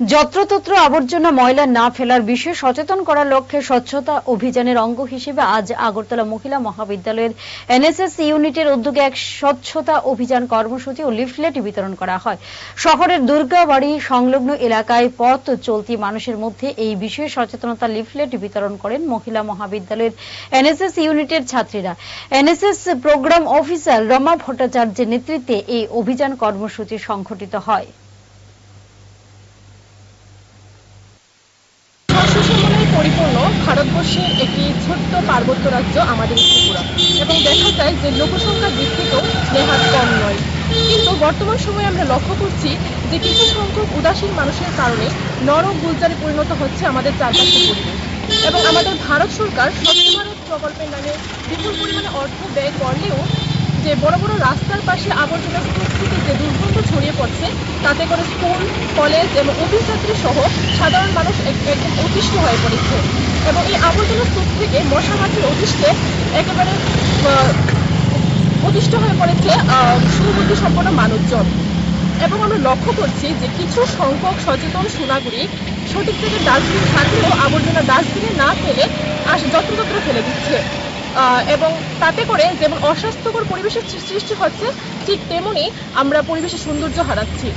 যত্রতত্র আবর্জনা ময়লা না ফেলার বিষয়ে সচেতন করার লক্ষ্যে স্বচ্ছতা অভিযানের অঙ্গ হিসেবে আজ আগরতলা মহিলা মহাবিদ্যালয়ের এনএসএস ইউনিটের উদ্যোগে এক স্বচ্ছতা অভিযান কর্মসূচি ও লিফলেট বিতরণ করা হয়। শহরের দুর্গাবাড়ি সংলগ্ন এলাকায় পথ চলতি মানুষের মধ্যে এই বিষয়ে সচেতনতা লিফলেট বিতরণ করেন মহিলা মহাবিদ্যালয়ের এনএসএস ইউনিটের ছাত্রীরা। এনএসএস প্রোগ্রাম অফিসার রমা ভট্টাচার্যের নেতৃত্বে এই অভিযান কর্মসূচি সংঘটিত হয়। ভারতবর্ষের একটি ছোট্ট পার্বত্য রাজ্য আমাদের ত্রিপুরা। এবং দেখা যায় যে লোকসংখ্যার দিক থেকেও নেহাত কম নয়। কিন্তু বর্তমান সময়ে আমরা লক্ষ্য করছি যে কিছু সংখ্যক উদাসীন মানুষের কারণে নরম গুলজারে পরিণত হচ্ছে আমাদের চারপাশের পরিবেশ। এবং আমাদের ভারত সরকার স্বচ্ছ ভারত প্রকল্পের নামে বিপুল পরিমাণে অর্থ ব্যয় করলেও যে বড় বড় রাস্তার পাশে আবর্জনা স্তূপ থেকে যে দুর্গন্ধ ছড়িয়ে পড়ছে। তাতে করে স্কুল, কলেজ এবং অফিস যাত্রী সহ সাধারণ মানুষ এক- একদম অতিষ্ঠ হয়ে পড়েছে। এবং এই আবর্জনা স্তূপ থেকে মশা মাছির অতিষ্ঠে একেবারে অতিষ্ঠ হয়ে পড়েছে সুবুদ্ধি সম্পন্ন মানুষজন। এবং আমরা লক্ষ্য করছি যে কিছু সংখ্যক সচেতন সুনাগরিক সঠিক থেকে ডাস্টবিন থাকলেও আবর্জনা ডাস্টবিনে না ফেলে যত্রতত্র ফেলে দিচ্ছে। এবং তাতে করে যেমন অস্বাস্থ্যকর পরিবেশের সৃষ্টি হচ্ছে ঠিক তেমনি আমরা পরিবেশের সৌন্দর্য হারাচ্ছি।